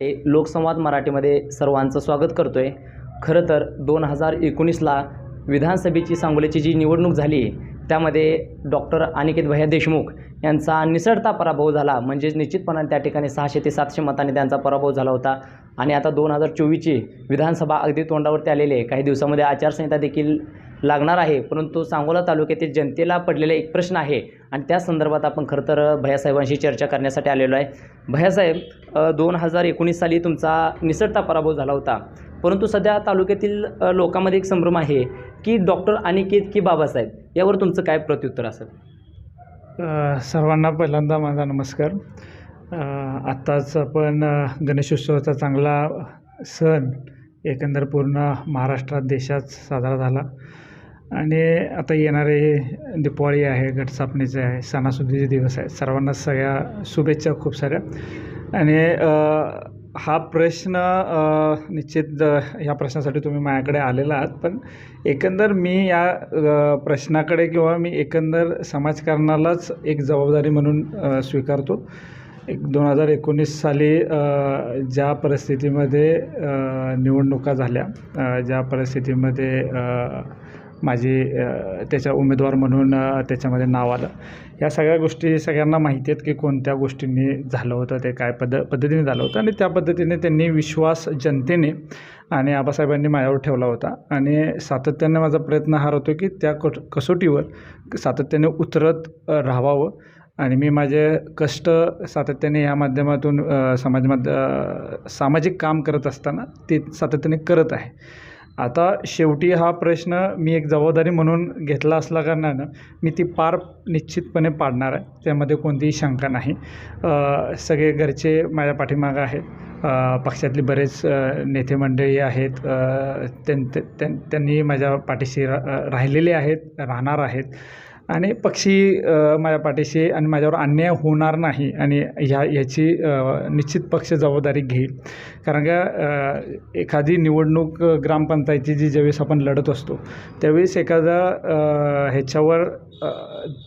हे लोकसंवाद मराठीमध्ये सर्वांचं स्वागत करतो आहे खरं तर दोन हजार एकोणीसला विधानसभेची सांगोलीची जी निवडणूक झाली त्यामध्ये डॉक्टर अनिकेत भैया देशमुख यांचा निसटता पराभव झाला. म्हणजेच निश्चितपणाने त्या ठिकाणी सहाशे ते सातशे मतांनी त्यांचा पराभव झाला होता. आणि आता दोन हजार चोवीसची विधानसभा अगदी तोंडावरती आलेली आहे. काही दिवसामध्ये आचारसंहिता देखील लागणार आहे. परंतु सांगोला तालुक्यातील जनतेला पडलेला एक प्रश्न आहे आणि त्या संदर्भात आपण खरं तर भैयासाहेबांशी चर्चा करण्यासाठी आलेलो आहे. भैयासाहेब दोन हजार एकोणीस साली तुमचा निसटता पराभव झाला होता. परंतु सध्या तालुक्यातील लोकांमध्ये एक संभ्रम आहे की डॉक्टर अनिकेत की बाबासाहेब? यावर तुमचं काय प्रत्युत्तर असेल? सर्वांना पहिल्यांदा माझा नमस्कार. आत्ताच आपण गणेशोत्सवाचा चांगला सण एकंदर पूर्ण महाराष्ट्रात देशात साजरा झाला. आणि आता येणारे दिपावळी आहे घटस्थापनेचे आहे सणासुदीचे दिवस आहेत. सर्वांना सगळ्या शुभेच्छा खूप साऱ्या. आणि हा प्रश्न निश्चित ह्या प्रश्नासाठी तुम्ही माझ्याकडे आलेला आहात. पण एकंदर मी या प्रश्नाकडे किंवा मी एकंदर समाजकारणालाच एक जबाबदारी म्हणून स्वीकारतो. एक दोन हजार एकोणीस साली ज्या परिस्थितीमध्ये निवडणुका झाल्या ज्या परिस्थितीमध्ये माझी त्याच्या उमेदवार म्हणून त्याच्यामध्ये नाव आलं. या सगळ्या गोष्टी सगळ्यांना माहिती आहेत की कोणत्या गोष्टींनी झालं होतं ते काय पद्ध पद्धतीने झालं होतं आणि त्या पद्धतीने त्यांनी विश्वास जनतेने आणि आबासाहेबांनी माझ्यावर ठेवला होता. आणि सातत्याने माझा प्रयत्न हा होतो की त्या कट कसोटीवर सातत्याने उतरत राहावावं आणि मी माझे कष्ट सातत्याने या माध्यमातून अ, समाजमाध्य सामाजिक काम करत असताना ते सातत्याने करत आहे. आता शेवटी हा प्रश्न मी एक जबाबदारी म्हणून घेतला असल्या कारणानं मी ती पार निश्चितपणे पाडणार आहे. त्यामध्ये कोणतीही शंका नाही. सगळे घरचे माझ्या पाठीमागं आहेत. पक्षातले बरेच नेते मंडळी आहेत. त्यां त्यां त्यांनी माझ्या पाठीशी रा राहिलेले आहेत राहणार आहेत. आणि पक्षी माझ्या पाठीशी आणि माझ्यावर अन्याय होणार नाही आणि ह्या ह्याची निश्चित पक्ष जबाबदारी घेईल. कारण का एखादी निवडणूक ग्रामपंचायतीची जी ज्यावेळेस आपण लढत असतो त्यावेळेस एखादा ह्याच्यावर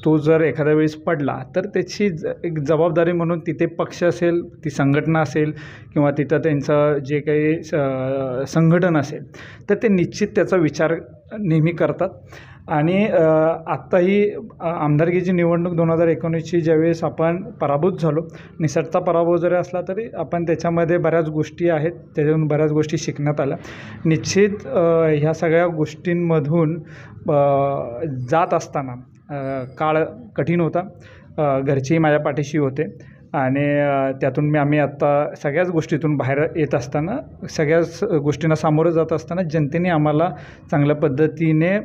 तो जर एखाद्या वेळेस पडला तर त्याची ज एक जबाबदारी म्हणून तिथे पक्ष असेल ती संघटना असेल किंवा तिथं त्यांचं जे काही स- संघटन असेल तर ते निश्चित त्याचा विचार नेहमी करतात. आणि आत्ताही आमदारकीची निवडणूक दोन हजार एकोणीसची ज्यावेळेस आपण पराभूत झालो निसटता पराभव जरी असला तरी आपण त्याच्यामध्ये बऱ्याच गोष्टी आहेत त्याच्यातून बऱ्याच गोष्टी शिकण्यात आल्या. निश्चित ह्या सगळ्या गोष्टींमधून जात असताना काळ कठीण होता. घरचेही माझ्या पाठीशी होते. आणि त्यातून मी आम्ही आत्ता सगळ्याच गोष्टीतून बाहेर येत असताना सगळ्याच गोष्टींना सामोरं जात असताना जनतेने आम्हाला चांगल्या पद्धतीने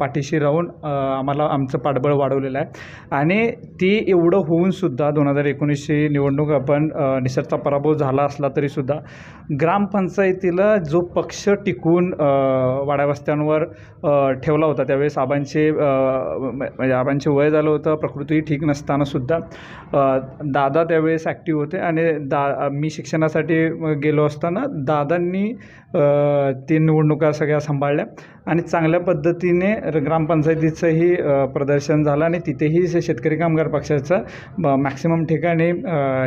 पाठीशी राहून आम्हाला आमचं पाठबळ वाढवलेलं आहे. आणि ती एवढं होऊनसुद्धा दोन हजार एकोणीसची निवडणूक आपण अ, पराभव झाला असला तरीसुद्धा ग्रामपंचायतीला जो पक्ष टिकवून वाड्यावस्त्यांवर ठेवला होता त्यावेळेस आबांचे म्हणजे आबांचे वय झालं होतं प्रकृतीही ठीक नसतानासुद्धा अ, दादा त्यावेळेस ॲक्टिव्ह होते आणि दा मी शिक्षणासाठी गेलो असताना दादांनी ती निवडणुका सगळ्या सांभाळल्या आणि चांगल्या पद्धतीने र- ग्रामपंचायतीचंही प्रदर्शन झालं आणि तिथेही शेतकरी कामगार पक्षाचा मॅक्सिमम ठिकाणी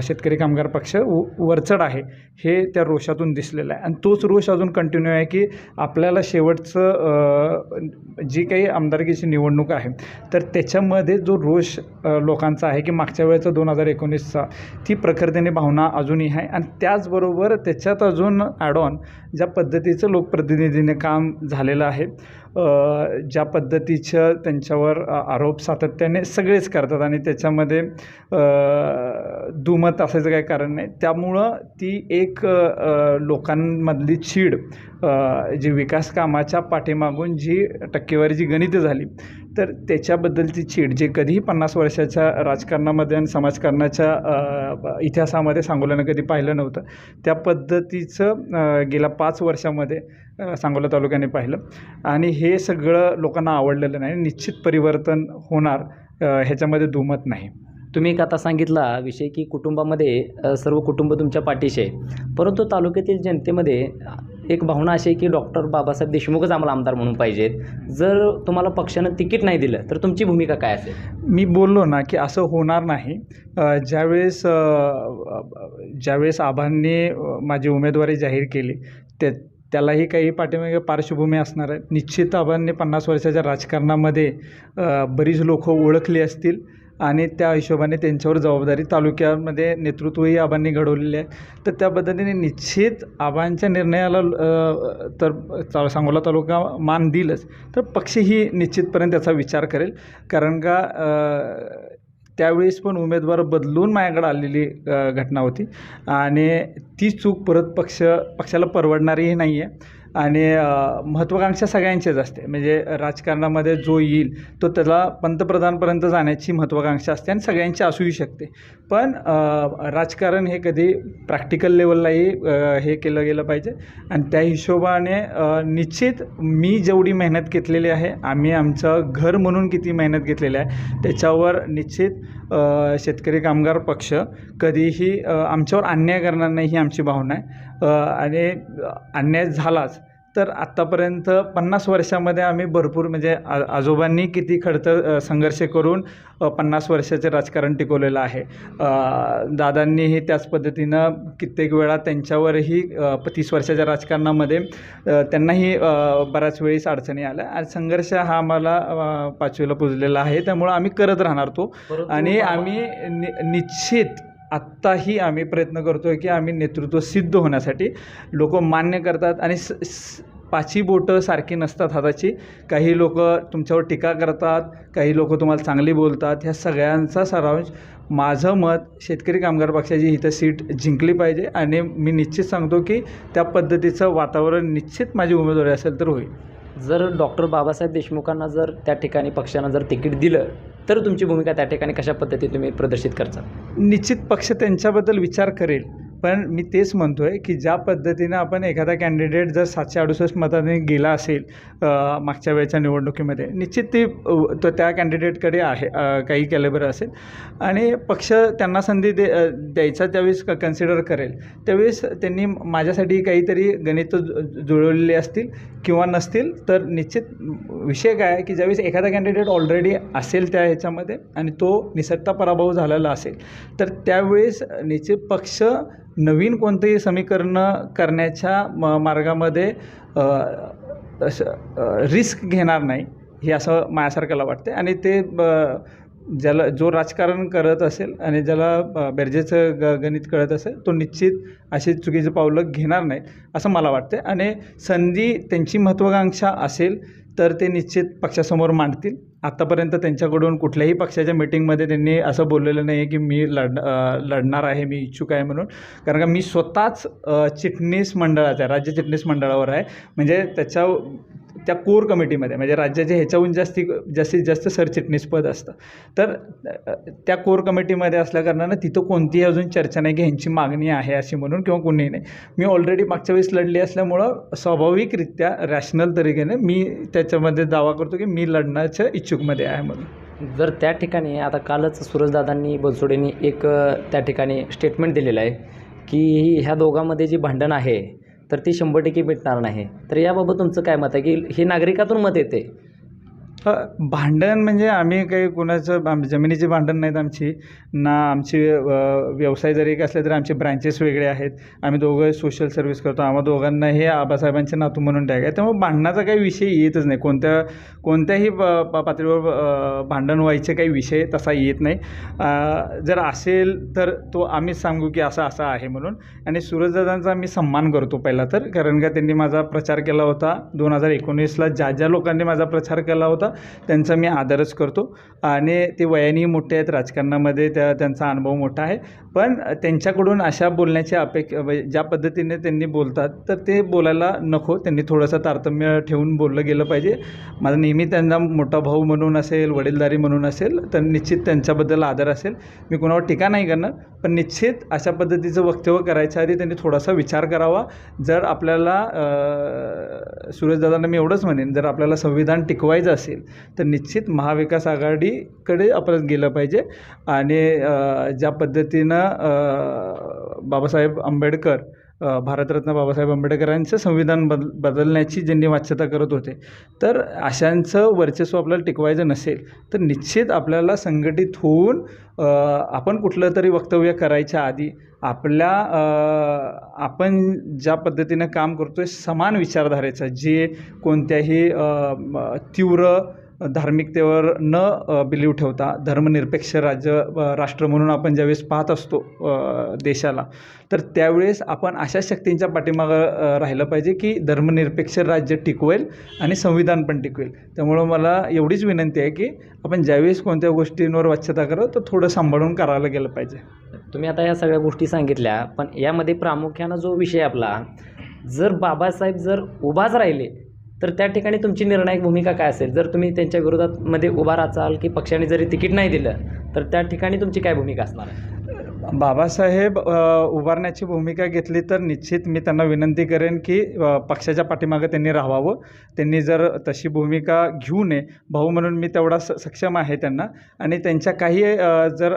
शेतकरी कामगार पक्ष व वरचढ आहे हे त्या रोषातून दिसलेलं आहे. आणि तोच रोष अजून कंटिन्यू आहे की आपल्याला शेवटचं जी काही आमदारकीची निवडणूक आहे तर त्याच्यामध्ये जो रोष लोकांचा आहे की मागच्या वेळेचा दोन हजार असा. ती प्रखरतेने भावना अजूनही आहे आणि त्याचबरोबर त्याच्यात अजून ॲड ऑन ज्या पद्धतीचं लोकप्रतिनिधीने काम झालेलं आहे. ज्या पद्धतीचं त्यांच्यावर आरोप सातत्याने सगळेच करतात आणि त्याच्यामध्ये दुमत असायचं काही कारण नाही. त्यामुळं ती एक लोकांमधली चीड जी विकास कामाच्या पाठीमागून जी टक्केवारी जी गणितं झाली तर त्याच्याबद्दलची चीड जे कधीही पन्नास वर्षाच्या राजकारणामध्ये आणि समाजकारणाच्या इतिहासामध्ये सांगोल्यानं कधी पाहिलं नव्हतं त्या पद्धतीचं गेल्या पाच वर्षामध्ये सांगोला तालुक्याने पाहिलं. आणि हे सगळं लोकांना आवडलेलं नाही. निश्चित परिवर्तन होणार ह्याच्यामध्ये दुमत नाही. तुम्ही एक आता सांगितला विषय की कुटुंबामध्ये सर्व कुटुंब तुमच्या पाठीशी आहे. परंतु तालुक्यातील जनतेमध्ये एक भावना अशी आहे की डॉक्टर बाबासाहेब देशमुखच आम्हाला आमदार म्हणून पाहिजेत. जर तुम्हाला पक्षानं तिकीट नाही दिलं तर तुमची भूमिका काय असेल? मी बोललो ना की असं होणार नाही. ज्यावेळेस ज्यावेळेस आबांनी अ, माझी उमेदवारी जाहीर केली ते त्यालाही काही पाठीमागे पार्श्वभूमी असणार आहे. निश्चित आबांनी पन्नास वर्षाच्या राजकारणामध्ये बरीच लोक ओळखली असतील आणि त्या हिशोबाने त्यांच्यावर जबाबदारी तालुक्यामध्ये नेतृत्वही आबांनी घडवलेले आहे. तर त्या पद्धतीने निश्चित आबांच्या निर्णयाला तर सांगोला तालुका मान दिलंच. तर पक्षही निश्चितपर्यंत त्याचा विचार करेल. कारण का त्यावेळेस पण उमेदवार बदलून माझ्याकडे आलेली घटना होती. आणि ती चूक परत पक्ष पक्षाला परवडणारीही नाही आहे आणि महत्त्वाकांक्षा सगळ्यांचीच असते. म्हणजे राजकारणामध्ये जो येईल तो त्याला पंतप्रधानपर्यंत जाण्याची महत्त्वाकांक्षा असते आणि सगळ्यांची असूही शकते. पण राजकारण हे कधी प्रॅक्टिकल लेवललाही हे केलं गेलं पाहिजे. आणि त्या हिशोबाने निश्चित मी जेवढी मेहनत घेतलेली आहे आम्ही आमचं घर म्हणून किती मेहनत घेतलेली आहे त्याच्यावर निश्चित शेतकरी कामगार पक्ष कधीही आमच्यावर अन्याय करणार नाही ही आमची भावना आहे. आणि अन्याय झालाच तर आत्तापर्यंत पन्नास वर्षामध्ये आम्ही भरपूर म्हणजे आ आजोबांनी किती खडतर संघर्ष करून पन्नास वर्षाचे राजकारण टिकवलेलं आहे. दादांनीही त्याच पद्धतीनं कित्येक वेळा त्यांच्यावरही तीस वर्षाच्या राजकारणामध्ये त्यांनाही बऱ्याच वेळेस अडचणी आल्या. आणि संघर्ष हा आम्हाला पाचवीला पुजलेला आहे. त्यामुळं आम्ही करत राहणार तो. आणि आम्ही नि निश्चित आत्ताही आम्ही प्रयत्न करतो आहे की आम्ही नेतृत्व सिद्ध होण्यासाठी लोक मान्य करतात आणि स स- पाची बोटं सारखी नसतात हाताची. काही लोक तुमच्यावर टीका करतात काही लोक तुम्हाला चांगली बोलतात. ह्या सगळ्यांचा सारांश माझं मत शेतकरी कामगार पक्षाची इथं सीट जिंकली पाहिजे आणि मी निश्चित सांगतो की त्या पद्धतीचं वातावरण निश्चित माझी उमेदवारी असेल तर होईल. जर डॉक्टर बाबासाहेब देशमुखांना जर त्या ठिकाणी पक्षानं जर तिकीट दिलं तर तुमची भूमिका त्या ठिकाणी कशा पद्धतीने तुम्ही प्रदर्शित करता? निश्चित पक्ष त्यांच्याबद्दल विचार करेल. पण मी तेच म्हणतो आहे की ज्या पद्धतीनं आपण एखादा कॅन्डिडेट जर सातशे अडुसष्ट मताने गेला असेल मागच्या वेळच्या निवडणुकीमध्ये निश्चित ती तो त्या कॅन्डिडेटकडे आहे काही कॅलेबर असेल. आणि पक्ष त्यांना संधी दे द्यायचा त्यावेळेस क कन्सिडर करेल. त्यावेळेस त्यांनी माझ्यासाठी काहीतरी गणित जुळवलेली असतील किंवा नसतील तर निश्चित विषय काय आहे की ज्यावेळेस एखादा कॅन्डिडेट ऑलरेडी असेल त्या ह्याच्यामध्ये आणि तो निसटता पराभव झालेला असेल तर त्यावेळेस निश्चित पक्ष नवीन कोणतेही समीकरणं करण्याच्या म मार्गामध्ये रिस्क घेणार नाही हे असं माझ्यासारख्याला वाटते आणि ते ब- ज्याला जो राजकारण करत असेल आणि ज्याला अ, बेरजेचं ग गणित कळत असेल तो निश्चित अशी चुकीचं पावलं घेणार नाही असं मला वाटते आणि संधी त्यांची महत्त्वाकांक्षा असेल तर ते निश्चित पक्षासमोर मांडतील. आत्तापर्यंत त्यांच्याकडून कुठल्याही पक्षाच्या मिटिंगमध्ये त्यांनी असं बोललेलं नाही आहे की मी लढ लढणार आहे मी इच्छुक आहे म्हणून. कारण का मी स्वतःच चिटणीस मंडळाच्या राज्य चिटणीस मंडळावर आहे. म्हणजे त्याच्या त्या कोर कमिटीमध्ये म्हणजे राज्याच्या ह्याच्याहून जास्ती जास्तीत जास्त सरचिटणीसपद असतं. तर त्या कोर कमिटीमध्ये असल्याकारणानं तिथं कोणतीही अजून चर्चा नाही की ह्यांची मागणी आहे अशी म्हणून किंवा कोणीही नाही. मी ऑलरेडी मागच्या वेळेस लढली असल्यामुळं स्वाभाविकरित्या रॅशनल तरीकेने मी त्याच्यामध्ये दावा करतो की मी लढण्याच्या इच्छुकमध्ये आहे म्हणून. जर त्या ठिकाणी आता कालच सुरजदादांनी बनसोडेंनी एक त्या ठिकाणी स्टेटमेंट दिलेलं आहे की ह्या दोघांमध्ये जी भांडण आहे तर ती शंभर टक्के मिटणार नाही. तर याबाबत तुमचं काय मत आहे? की हे नागरिकातून मत येते. भांडण म्हणजे आम्ही काही कोणाचं आम जमिनीची भांडण नाहीत आमची. ना आमची व्यवसाय जरी एक असले तरी आमचे ब्रँचेस वेगळे आहेत. आम्ही दोघं सोशल सर्व्हिस करतो. आम्हा दोघांना हे आबासाहेबांचे नातू म्हणून टॅग आहे त्यामुळे भांडणाचा काही विषय येतच नाही. कोणत्या कोणत्याही प- पातळीवर भांडण व्हायचे काही विषय तसा येत नाही. जर असेल तर तो आम्हीच सांगू की असं असं आहे म्हणून. आणि सूरजदादांचा मी सन्मान करतो पहिला तर. कारण का त्यांनी माझा प्रचार केला होता दोन हजार एकोणीसला. ज्या ज्या लोकांनी माझा प्रचार केला होता त्यांचा मी आदरच करतो. आणि ते वयानेही मोठे आहेत. राजकारणामध्ये त्या त्यांचा अनुभव मोठा आहे. पण त्यांच्याकडून अशा बोलण्याची अपेक्षा म्हणजे ज्या पद्धतीने त्यांनी बोलतात तर ते बोलायला नको. त्यांनी थोडंसं तारतम्य ठेवून बोललं गेलं पाहिजे. माझा नेहमी त्यांना मोठा भाऊ म्हणून असेल वडीलधारी म्हणून असेल तर निश्चित त्यांच्याबद्दल आदर असेल. मी कोणावर टीका नाही करणार. पण निश्चित अशा पद्धतीचं वक्तव्य करायच्या आधी त्यांनी थोडासा विचार करावा. जर आपल्याला अ, सुरेशदादांना मी एवढंच म्हणेन. जर आपल्याला संविधान टिकवायचं असेल तर निश्चित महाविकास आघाडीकडे आपण गेलं पाहिजे. आणि ज्या पद्धतीनं बाबासाहेब आंबेडकर भारतरत्न बाबासाहेब आंबेडकरांचं संविधान बद बदलण्याची ज्यांनी वाच्यता करत होते तर अशांचं वर्चस्व आपल्याला टिकवायचं नसेल तर निश्चित आपल्याला संघटित होऊन आपण कुठलं तरी वक्तव्य करायच्या आधी आपल्या आपण ज्या पद्धतीनं काम करतो आहे समान विचारधारेचं जे कोणत्याही तीव्र धार्मिकतेवर न बिलीव ठेवता धर्मनिरपेक्ष राज्य राष्ट्र म्हणून आपण ज्यावेळेस पाहत असतो देशाला तर त्यावेळेस आपण अशा शक्तींच्या पाठीमागं राहिलं पाहिजे की धर्मनिरपेक्ष राज्य टिकवेल आणि संविधान पण टिकवेल. त्यामुळं मला एवढीच विनंती आहे की आपण ज्यावेळेस कोणत्या गोष्टींवर वाच्यता करू तर थोडं सांभाळून करायला गेलं पाहिजे. तुम्ही आता या सगळ्या गोष्टी सांगितल्या पण यामध्ये प्रामुख्यानं जो विषय आपला जर बाबासाहेब जर उभाच राहिले तर त्या ठिकाणी तुमची निर्णायक भूमिका काय असेल? जर तुम्ही त्यांच्या विरोधात मध्ये उभा राहाल की पक्षाने जरी तिकीट नाही दिलं तर त्या ठिकाणी तुमची काय भूमिका असणार आहे? बाबासाहेब उभारण्याची भूमिका घेतली तर निश्चित मी त्यांना विनंती करेन की पक्षाच्या पाठीमागं त्यांनी राहावं. त्यांनी जर तशी भूमिका घेऊ नये भाऊ म्हणून मी तेवढा स सक्षम आहे त्यांना. आणि त्यांच्या काही जर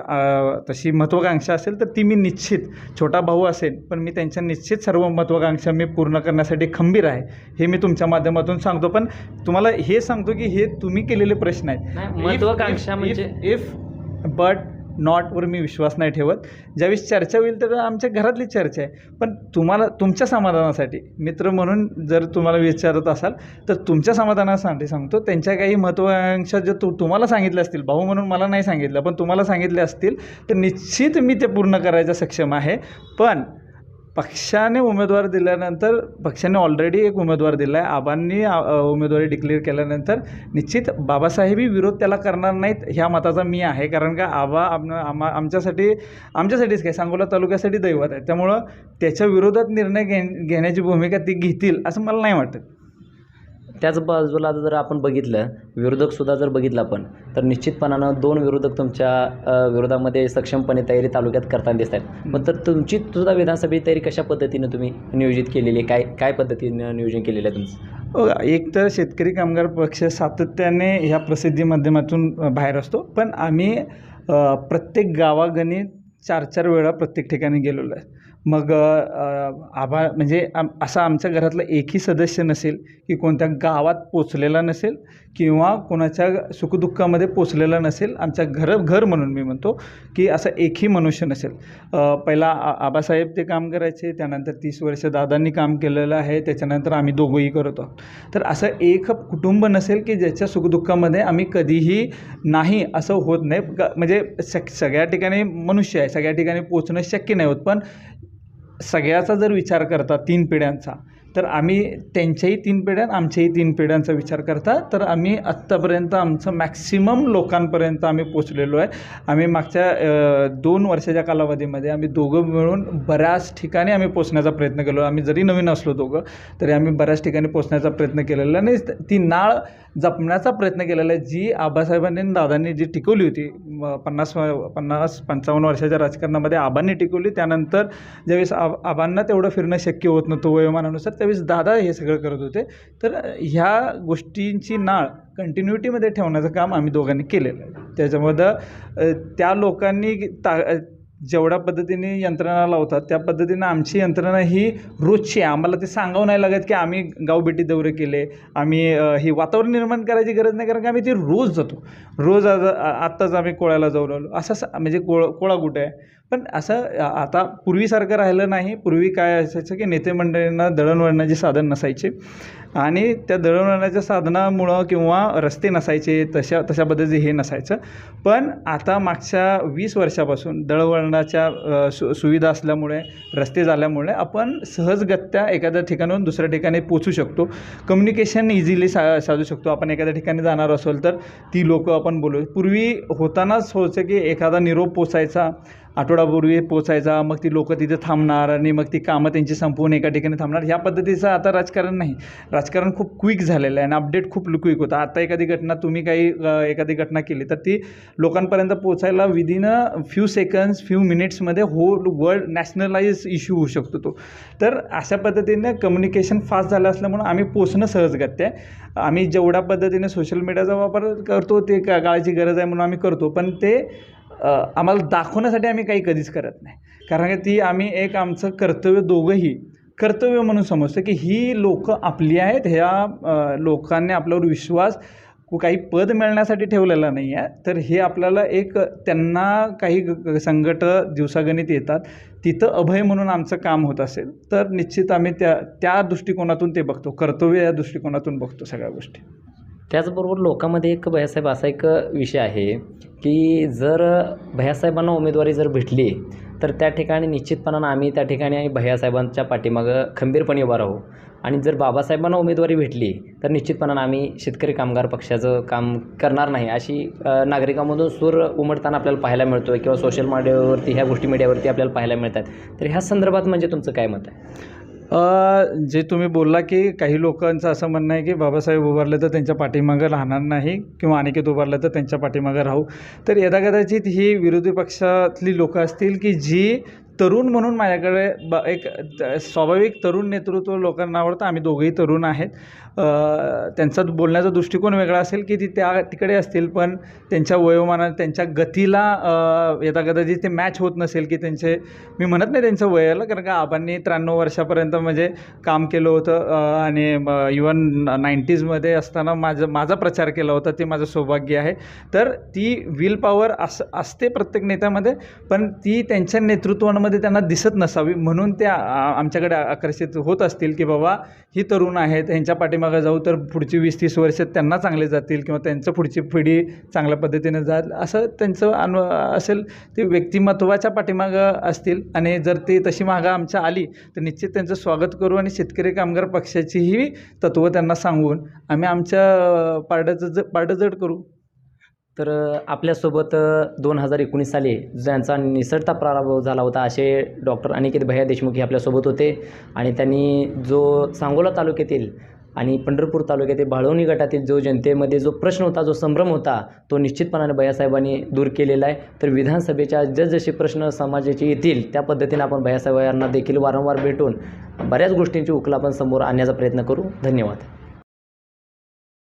तशी महत्त्वाकांक्षा असेल तर ती मी निश्चित छोटा भाऊ असेल पण मी त्यांच्या निश्चित सर्व महत्त्वाकांक्षा मी पूर्ण करण्यासाठी खंबीर आहे हे मी तुमच्या माध्यमातून सांगतो. पण तुम्हाला हे सांगतो की हे तुम्ही केलेले प्रश्न आहेत. महत्त्वाकांक्षा म्हणजे इफ बट नॉटवर मी विश्वास नाही ठेवत. ज्यावेळेस चर्चा होईल तर आमच्या घरातली चर्चा आहे. पण तुम्हाला तुमच्या समाधानासाठी मित्र म्हणून जर तुम्हाला विचारत असाल तर तुमच्या समाधानासाठी सांगतो त्यांच्या काही महत्त्वाकांक्षा जर तू तुम्हाला सांगितल्या असतील भाऊ म्हणून मला नाही सांगितलं पण तुम्हाला सांगितले असतील तर निश्चित मी ते पूर्ण करायचं सक्षम आहे. पण पक्षाने उमेदवार दिल्यानंतर पक्षाने ऑलरेडी एक उमेदवार दिला आहे आबांनी उमेदवारी डिक्लेअर केल्यानंतर निश्चित बाबासाहेबी विरोध त्याला करणार नाहीत ह्या मताचा मी आहे. कारण का आबा आम आमा आमच्यासाठी आमच्यासाठीच काय सांगोला तालुक्यासाठी दैवत आहे. त्यामुळं त्याच्या विरोधात निर्णय घे घेण्याची भूमिका ती घेतील असं मला नाही वाटत. त्याच बाजूला जर आपण बघितलं विरोधकसुद्धा जर बघितलं आपण तर निश्चितपणानं दोन विरोधक तुमच्या विरोधामध्ये सक्षमपणे तयारी तालुक्यात करताना दिसत आहेत. मग तर तुमची सुद्धा विधानसभेची तयारी कशा पद्धतीनं तुम्ही नियोजित केलेली आहे? काय काय पद्धतीनं नियोजन केलेलं आहे तुमचं? हो, एक तर शेतकरी कामगार पक्ष सातत्याने ह्या प्रसिद्धी माध्यमातून बाहेर असतो. पण आम्ही प्रत्येक गावागणित चार चार वेळा प्रत्येक ठिकाणी गेलेलो आहे. मग आभा म्हणजे आम असा आमच्या घरातला एकही सदस्य नसेल की कोणत्या गावात पोचलेला नसेल किंवा कोणाच्या सुखदुःखामध्ये पोचलेला नसेल आमच्या घर घर म्हणून मी म्हणतो की असं एकही मनुष्य नसेल. पहिला आ आबासाहेब ते काम करायचे त्यानंतर तीस वर्ष दादांनी काम केलेलं आहे त्याच्यानंतर आम्ही दोघंही करत आहोत. तर असं एक कुटुंब नसेल की ज्याच्या सुखदुःखामध्ये आम्ही कधीही नाही असं होत नाही. म्हणजे सग सगळ्या ठिकाणी मनुष्य आहे सगळ्या ठिकाणी पोचणं शक्य नाही होत. पण सगळ्याचा जर विचार करता तीन पिढ्यांचा तर आम्ही त्यांच्याही तीन पिढ्या आमच्याही तीन पिढ्यांचा विचार करता. तर आम्ही आत्तापर्यंत आमचं मॅक्सिमम लोकांपर्यंत आम्ही पोचलेलो आहे. आम्ही मागच्या दोन वर्षाच्या कालावधीमध्ये आम्ही दोघं मिळून बऱ्याच ठिकाणी आम्ही पोचण्याचा प्रयत्न केलो. आम्ही जरी नवीन असलो दोघं तरी आम्ही बऱ्याच ठिकाणी पोचण्याचा प्रयत्न केलेला आहे आणि ती नाळ जपण्याचा प्रयत्न केलेला आहे जी आबासाहेबांनी दादांनी जी टिकवली होती. पन्नास पन्नास पंचावन्न वर्षाच्या राजकारणामध्ये आबांनी टिकवली. त्यानंतर ज्यावेळेस आब आबांना तेवढं फिरणं शक्य होत नव्हतं वयोमानानुसार त्यावेळेस दादा हे सगळं करत होते. तर ह्या गोष्टींची नाळ कंटिन्युटीमध्ये ठेवण्याचं काम आम्ही दोघांनी केलेलं आहे. त्याच्यामध्ये त्या लोकांनी ता जेवढ्या पद्धतीने यंत्रणा लावतात त्या पद्धतीनं आमची यंत्रणा ही रोजची आहे. आम्हाला ते सांगावं नाही लागत की आम्ही गावभेटी दौरे केले आम्ही हे वातावरण निर्माण करायची गरज नाही कारण की आम्ही ते रोज जातो. रोज आज आत्ताच आम्ही कोळ्याला जाऊ आलो. असं म्हणजे कोळ कोळा कुठे आहे. पण असं आता पूर्वीसारखं राहिलं नाही. पूर्वी काय असायचं की नेते मंडळींना दळणवळणाचे साधन नसायचे. आणि त्या दळणवळणाच्या साधनामुळं किंवा रस्ते नसायचे तशा तशा पद्धतीचे हे नसायचं. पण आता मागच्या वीस वर्षापासून दळणवळणाच्या सु सुविधा असल्यामुळे रस्ते झाल्यामुळे आपण सहजगत्या एखाद्या ठिकाणाहून दुसऱ्या ठिकाणी पोचू शकतो. कम्युनिकेशन इझिली सा साधू शकतो. आपण एखाद्या ठिकाणी जाणार असेल तर ती लोकं आपण बोलू. पूर्वी होतानाच व्हायचं की एखादा निरोप पोचायचा आठवडापूर्वी पोचायचा मग ती लोकं तिथे थांबणार आणि मग ती कामं त्यांची संपवून एका ठिकाणी थांबणार. ह्या पद्धतीचं आता राजकारण नाही. राजकारण खूप क्विक झालेलं आहे आणि अपडेट खूप क्विक होतं. आता एखादी घटना तुम्ही काही एखादी घटना केली तर ती लोकांपर्यंत पोचायला within a few seconds few मिनिट्समध्ये whole world nationalise issue होऊ शकतो तो. तर अशा पद्धतीने कम्युनिकेशन फास्ट झालं असल्यामुळं आम्ही पोचणं सहज गत्य आहे. आम्ही जेवढ्या पद्धतीने सोशल मीडियाचा वापर करतो ते का काळाची गरज आहे म्हणून आम्ही करतो. पण ते आम्हाला दाखवण्यासाठी आम्ही काही कधीच करत नाही. कारण की ती आम्ही एक आमचं कर्तव्य दोघंही कर्तव्य म्हणून समजतं की ही लोकं आपली आहेत ह्या लोकांनी आपल्यावर विश्वास काही पद मिळण्यासाठी ठेवलेला नाही आहे. तर हे आपल्याला एक त्यांना काही ग- संकट दिवसागणित येतात तिथं अभय म्हणून आमचं काम होत असेल तर निश्चित आम्ही त्या त्या दृष्टिकोनातून ते बघतो कर्तव्य या दृष्टिकोनातून बघतो सगळ्या गोष्टी. त्याचबरोबर लोकांमध्ये एक भैयासाहेब असा एक विषय आहे की जर भैयासाहेबांना उमेदवारी जर भेटली तर त्या ठिकाणी निश्चितपणानं आम्ही त्या ठिकाणी भैयासाहेबांच्या पाठीमागं खंबीरपणे उभा राहू. आणि जर बाबासाहेबांना उमेदवारी भेटली तर निश्चितपणानं आम्ही शेतकरी कामगार पक्षाचं काम करणार नाही अशी नागरिकांमधून सूर उमटताना आपल्याला पाहायला मिळतो किंवा सोशल मीडियावरती ह्या गोष्टी मीडियावरती आपल्याला पाहायला मिळतात. तर ह्या संदर्भात म्हणजे तुमचं काय मत आहे? जे तुम्ही बोलला की काही लोकांचं असं म्हणणं आहे की बाबासाहेब उभारले तर त्यांच्या पाठीमागं राहणार नाही किंवा अनिकेत उभारलं तर त्यांच्या पाठीमागं राहू. तर यदाकदाचित ही विरोधी पक्षातली लोकं असतील की जी तरुण म्हणून माझ्याकडे ब एक स्वाभाविक तरुण नेतृत्व लोकांना आवडतं. आम्ही दोघेही तरुण आहेत. त्यांचा बोलण्याचा दृष्टिकोन वेगळा असेल की ती त्या तिकडे असतील पण त्यांच्या वयोमानात त्यांच्या गतीला येता कदाचित ते मॅच होत नसेल की त्यांचे मी म्हणत नाही त्यांचं वयाला कारण का आबांनी त्र्याण्णव वर्षापर्यंत म्हणजे काम केलं होतं आणि इवन नाईन्टीजमध्ये असताना माझं माझा प्रचार केला होता ते माझं सौभाग्य आहे. तर ती विल पॉवर अस असते प्रत्येक नेत्यामध्ये पण ती त्यांच्या नेतृत्वांमध्ये त्यांना दिसत नसावी म्हणून त्या आमच्याकडे आकर्षित होत असतील की बाबा ही तरुण आहेत ह्यांच्या पाठीमागं जाऊ तर पुढची वीस तीस वर्ष त्यांना चांगले जातील किंवा त्यांचं पुढची पिढी चांगल्या पद्धतीने जाईल असं त्यांचं अनु असेल ते व्यक्तिमत्वाच्या पाठीमागं असतील. आणि जर ते तशी मागं आमच्या आली तर निश्चित त्यांचं स्वागत करू आणि शेतकरी कामगार पक्षाचीही तत्त्व त्यांना सांगून आम्ही आमच्या पारड्याचं ज पारडं जड करू. तर आपल्यासोबत दोन हजार एकोणीस साली ज्यांचा निसटता प्रारंभ झाला होता असे डॉक्टर अनिकेत भैया देशमुख हे आपल्यासोबत होते. आणि त्यांनी जो सांगोला तालुक्यातील आणि पंढरपूर तालुक्यातील बाळवणी गटातील जो जनतेमध्ये जो प्रश्न होता जो संभ्रम होता तो निश्चितपणाने भैयासाहेबांनी दूर केलेला आहे. तर विधानसभेच्या जसजसे प्रश्न समाजाचे येतील त्या पद्धतीने आपण भैयासाहेब यांना देखील वारंवार भेटून बऱ्याच गोष्टींची उकल आपण समोर आणण्याचा प्रयत्न करू. धन्यवाद.